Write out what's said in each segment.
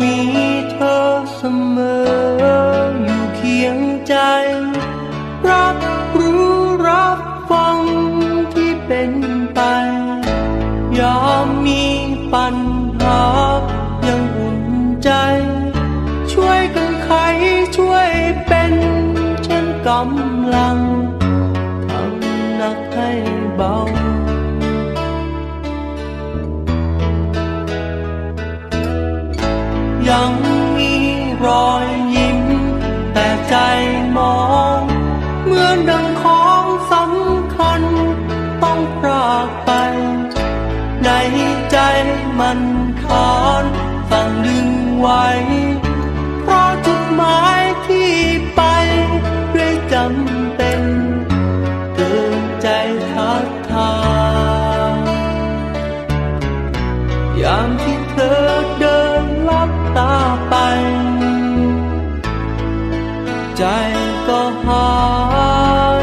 มีเธอเสมออยู่เคียงใจ รับรู้รับฟังที่เป็นไป ยามมีปัญหายังอุ่นใจ ช่วยกันไขช่วยเป็นเช่นกำลังทำหนักให้เบา ยังมีรอยยิ้ม แต่ใจมอง เหมือนดังของสำคัญ ต้องพรากไป ในใจมันคานสั่งดึงไว้ เพราะจุดหมายที่ไปด้วยจำเป็นเกินใจทักทายยามที่ ใจก็หาย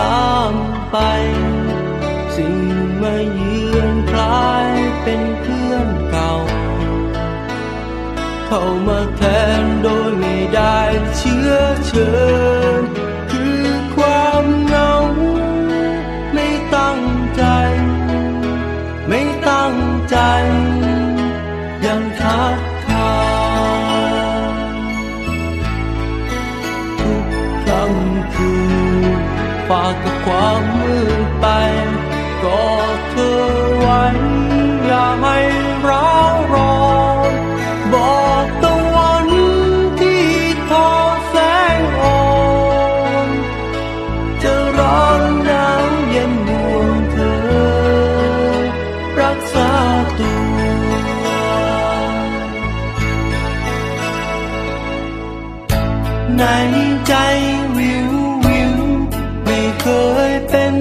ตามไป สิ่งมาเยือนกลายเป็นเพื่อนเก่า เข้ามาแทนโดยไม่ได้เชื้อเชิญ คือความเหงา ไม่ตั้งใจ ไม่ตั้งใจ ยังทัก คืนฝากกับความมืดไป ก็เธอไว้อย่าให้ ในใจวิววิวไม่เคยเป็น